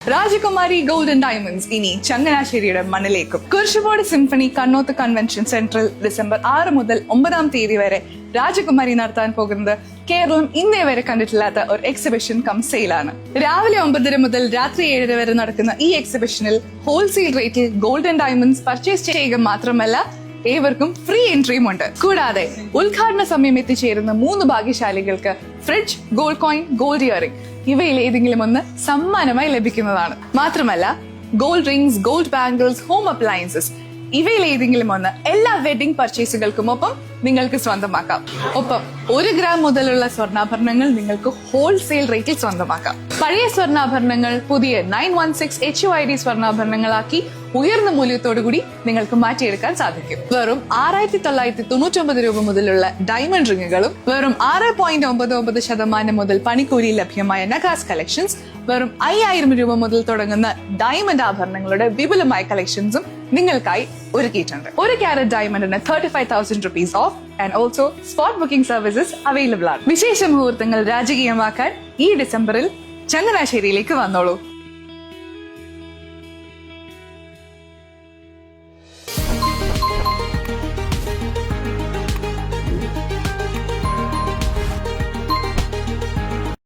രാജകുമാരി golden diamonds ഇനി ചങ്ങനാശ്ശേരിയുടെ മണ്ണിലേക്കും. കുരിശുപാട് സിംഫണി കണ്ണോത്ത് കൺവെൻഷൻ സെന്ററിൽ ഡിസംബർ ആറ് മുതൽ ഒമ്പതാം തീയതി വരെ രാജകുമാരി നടത്താൻ പോകുന്നത് കേരളം ഇന്നേ വരെ കണ്ടിട്ടില്ലാത്ത ഒരു എക്സിബിഷൻ കം സെയിലാണ് രാവിലെ ഒമ്പതര മുതൽ രാത്രി ഏഴര വരെ നടക്കുന്ന ഈ എക്സിബിഷനിൽ ഹോൾസെയിൽ റേറ്റിൽ ഗോൾഡൻ ഡയമണ്ട്സ് പർച്ചേസ് ചെയ്യുക മാത്രമല്ല ഏവർക്കും ഫ്രീ എൻട്രിയും ഉണ്ട്. കൂടാതെ ഉദ്ഘാടന സമയം എത്തിച്ചേരുന്ന മൂന്ന് ഭാഗ്യശാലികൾക്ക് fridge gold coin gold earring ഇവയിൽ ഏതെങ്കിലും ഒന്ന് സമ്മാനമായി ലഭിക്കുന്നതാണ്. മാത്രമല്ല gold rings gold bangles home appliances ഇവയിൽ ഏതെങ്കിലും ഒന്ന് എല്ലാ വെഡിംഗ് പർച്ചേസുകൾക്കും ഒപ്പം നിങ്ങൾക്ക് സ്വന്തമാക്കാം. ഒപ്പം ഒരു ഗ്രാം മുതലുള്ള സ്വർണാഭരണങ്ങൾ നിങ്ങൾക്ക് ഹോൾസെയിൽ റേറ്റിൽ സ്വന്തമാക്കാം. പഴയ സ്വർണാഭരണങ്ങൾ പുതിയ nine one six H Y D സ്വർണാഭരണങ്ങളാക്കി ഉയർന്ന മൂല്യത്തോടുകൂടി നിങ്ങൾക്ക് മാറ്റിയെടുക്കാൻ സാധിക്കും. വെറും ആറായിരത്തി തൊള്ളായിരത്തി തൊണ്ണൂറ്റി ഒമ്പത് രൂപ മുതലുള്ള ഡയമണ്ട് റിങ്ങുകളും വെറും ആറ് പോയിന്റ് ഒമ്പത് ഒമ്പത് ശതമാനം മുതൽ പണിക്കൂലി ലഭ്യമായ നഗാസ് കളക്ഷൻസ് വെറും അയ്യായിരം രൂപ മുതൽ തുടങ്ങുന്ന ഡയമണ്ട് ആഭരണങ്ങളുടെ വിപുലമായ കളക്ഷൻസും നിങ്ങൾക്കായി ഒരുക്കിയിട്ടുണ്ട് ഒരു carat ഡയമണ്ടിന് thirty five thousand rupees off and also spot booking services available ആണ്. വിശേഷ മുഹൂർത്തങ്ങൾ രാജകീയമാക്കാൻ ഈ ഡിസംബറിൽ ചങ്ങനാശ്ശേരിയിലേക്ക് വന്നോളൂ.